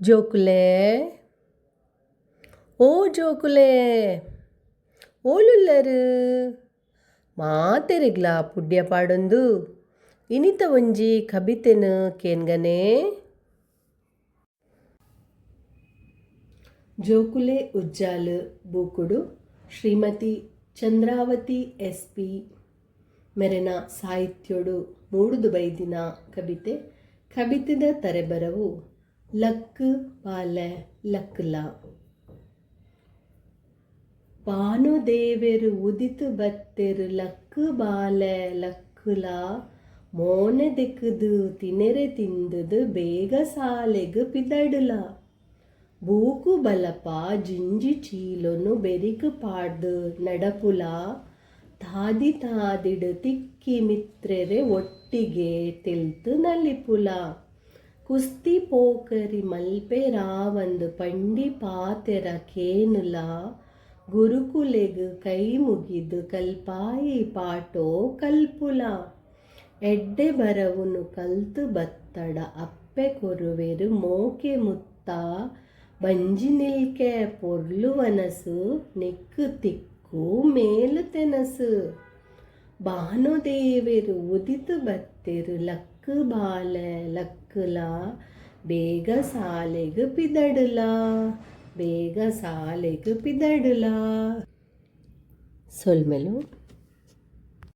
ಜೋಕುಲೆ ಓ ಜೋಕುಲೇ ಓಲುಲ್ಲರು, ಮಾತೆರಿಗ್ಲಾ ಪುಡ್ಯ ಪಾಡೊಂದು, ಇನಿತ ಒಂಜಿ ಕಬಿತೆನ್ ಕೇನ್ಗನೆ. ಜೋಕುಲೆ ಉಜ್ಜಾಲ್ ಬೂಕುಡು, ಶ್ರೀಮತಿ ಚಂದ್ರಾವತಿ ಎಸ್ ಪಿ ಮೆರೆನ ಸಾಹಿತ್ಯೊಡು ಮೂಡುದು ಬೈದಿನ ಕವಿತೆ ಕವಿತೆದ ತರೆಬರವು. ಲಕ್ ಪಾಲೆ ಪಾನು ದೇವರು ಉದಿತು ಬತ್ತೆರು ಲಕ್ ಬಾಲೆ ಲಕ್ಕುಲ ಮೋನೆ ದಿಕ್ಕುದು ತಿನೆರೆ ತಿಂದದು ಬೇಗ ಸಾಲೆಗು ಪಿದಡುಲ. ಬೂಕು ಬಲಪ ಜಿಂಜಿ ಚೀಲೊನು ಬೆರಿಕು ಪಾಡ್ದು ನಡಪುಲ. ತಾದಿ ತಾದಿಡು ತಿಕ್ಕಿ ಮಿತ್ರೆರೆ ಒಟ್ಟಿಗೆ ತಿಳ್ತು ನಲಿಪುಲ ಕುಸ್ತಿ ಪೋಕರಿ ಮಲ್ಪೆ ರಾವಂದು ಪಂಡಿ ಪಾತೆರ ಕೇನುಲ ಗುರುಕುಲೆಗು ಕೈ ಮುಗಿದು ಕಲ್ಪಾಯಿ ಪಾಟೋ ಕಲ್ಪುಲ. ಎಡ್ಡೆ ಬರವುನು ಕಲ್ತು ಬತ್ತಡ ಅಪ್ಪೆ ಕೊರುವೆರು ಮೋಕೆ ಮುತ್ತ. ಬಂಜಿ ನಿಲ್ಕೆ ಪೊರ್ಲು ವನಸು ನಿಕ್ಕು ತಿಕ್ಕು ಮೇಲು ತೆನಸು. ಭಾನುದೇವೆರು ಉದಿತು ಬತ್ತೆರು ಲಕ್ಕು ಬಾಲೆ ಲಕ್ಕುಲ ಬೇಗ ಸಾಲೆಗು ಪಿದಡುಲ ಬೇಗ ಸಾಲೆಗು ಪಿದಡುಲ ಸೊಲ್ಮೆಲು